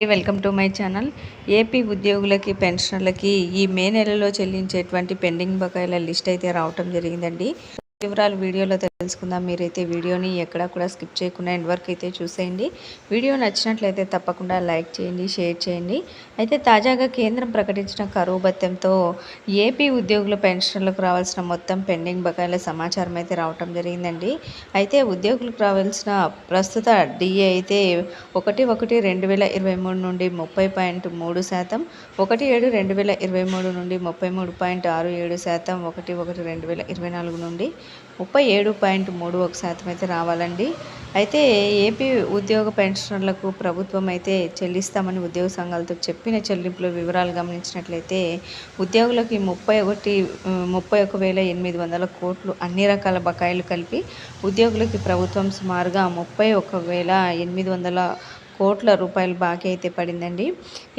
Welcome to my channel. AP ఉద్యోగులకి పెన్షనర్లకి ఈ మే నెలలో చెల్లించేటువంటి పెండింగ్ బకాయిల లిస్ట్ అయితే రావటం జరిగిందండి. వివరాలు వీడియోలో తెలుసుకుందాం. మీరైతే వీడియోని ఎక్కడా కూడా స్కిప్ చేయకుండా ఎండ్ వరకు అయితే చూసేయండి. వీడియో నచ్చినట్లయితే తప్పకుండా లైక్ చేయండి షేర్ చేయండి. అయితే తాజాగా కేంద్రం ప్రకటించిన కరువు భత్యంతో ఏపీ ఉద్యోగుల పెన్షన్లకు రావాల్సిన మొత్తం పెండింగ్ బకాయిల సమాచారం అయితే రావటం జరిగిందండి. అయితే ఉద్యోగులకు రావాల్సిన ప్రస్తుత డిఏ అయితే ఒకటి ఒకటి రెండు వేల ఇరవై మూడు నుండి ముప్పై పాయింట్ మూడు శాతం ఒకటి ఏడు రెండు వేల ఇరవై మూడు నుండి ముప్పై మూడు పాయింట్ ఆరు ఏడు శాతం ఒకటి ఒకటి రెండు వేల ఇరవై నాలుగు నుండి ముప్పై ఏడు పాయింట్ మూడు ఒక శాతం అయితే రావాలండి. అయితే ఏపీ ఉద్యోగ పెన్షనర్లకు ప్రభుత్వం అయితే చెల్లిస్తామని ఉద్యోగ సంఘాలతో చెప్పిన చెల్లింపుల వివరాలు గమనించినట్లయితే ఉద్యోగులకి ముప్పై ఒకటి ముప్పై ఒక వేల ఎనిమిది వందల కోట్లు అన్ని రకాల బకాయిలు కలిపి ఉద్యోగులకి ప్రభుత్వం సుమారుగా ముప్పై ఒక వేల ఎనిమిది వందల కోట్ల రూపాయలు బాకీ అయితే పడిందండి.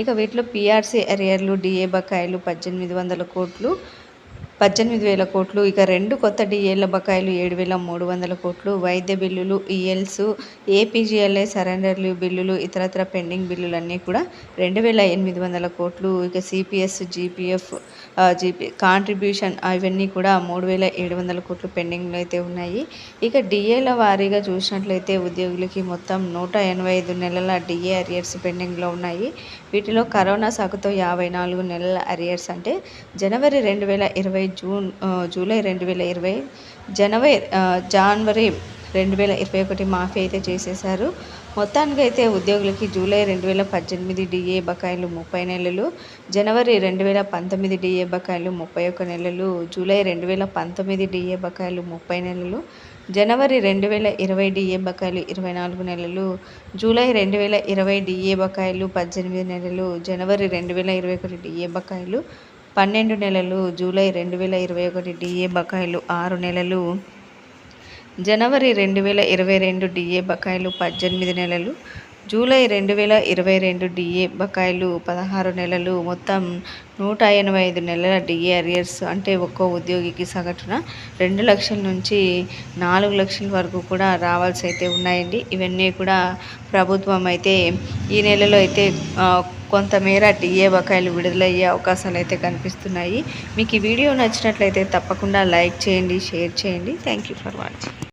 ఇక వీటిలో పిఆర్సీ అరియర్లు డిఏ బకాయిలు పద్దెనిమిది వందల కోట్లు పద్దెనిమిది వేల కోట్లు ఇక రెండు కొత్త డిఏల బకాయిలు ఏడు వేల మూడు వందల కోట్లు వైద్య బిల్లులు ఈఎల్స్ ఏపీజీఎల్ఏ సరెండర్లు బిల్లులు ఇతరత్ర పెండింగ్ బిల్లులన్నీ కూడా రెండు వేల ఎనిమిది వందల కోట్లు ఇక సిపిఎస్ జీపీఎఫ్ జీపీ కాంట్రిబ్యూషన్ అవన్నీ కూడా మూడు వేల ఏడు వందల కోట్లు పెండింగ్లో అయితే ఉన్నాయి. ఇక డిఏల వారీగా చూసినట్లయితే ఉద్యోగులకి మొత్తం నూట ఎనభై ఐదు నెలల డిఏ అరియర్స్ పెండింగ్లో ఉన్నాయి. వీటిలో కరోనా సాకుతో యాభై నాలుగు నెలల అరియర్స్ అంటే జనవరి రెండు వేల ఇరవై జూన్ జూలై రెండు వేల ఇరవై జనవరి జనవరి రెండు వేల ఇరవై ఒకటి మాఫీ అయితే చేసేశారు. మొత్తానికి అయితే ఉద్యోగులకి జూలై రెండు వేల పద్దెనిమిది డిఏ బకాయిలు ముప్పై నెలలు జనవరి రెండు వేల పంతొమ్మిది డిఏ బకాయిలు ముప్పై ఒక నెలలు జూలై రెండు వేల పంతొమ్మిది డిఏ బకాయిలు ముప్పై నెలలు జనవరి రెండు వేల ఇరవై డిఏ బకాయిలు ఇరవై నాలుగు నెలలు జూలై రెండు వేల ఇరవై డిఏ బకాయిలు పద్దెనిమిది నెలలు జనవరి రెండు వేల ఇరవై ఒకటి డిఏ బకాయిలు పన్నెండు నెలలు జూలై రెండు వేల ఇరవై ఒకటి డిఏ బకాయిలు ఆరు నెలలు జనవరి రెండు వేల ఇరవై రెండు డిఏ బకాయిలు పద్దెనిమిది నెలలు జూలై రెండు వేల ఇరవై రెండు డిఏ బకాయిలు పదహారు నెలలు మొత్తం నూట ఎనభై ఐదు నెలల డిఏ అరియర్స్ అంటే ఒక్కో ఉద్యోగికి సగటున రెండు లక్షల నుంచి నాలుగు లక్షల వరకు కూడా రావాల్సి అయితే ఉన్నాయండి. ఇవన్నీ కూడా ప్రభుత్వం అయితే ఈ నెలలో అయితే కొంతమేర డిఏ బకాయిలు విడుదలయ్యే అవకాశాలు అయితే కనిపిస్తున్నాయి. మీకు ఈ వీడియో నచ్చినట్లయితే తప్పకుండా లైక్ చేయండి షేర్ చేయండి. Thank you for watching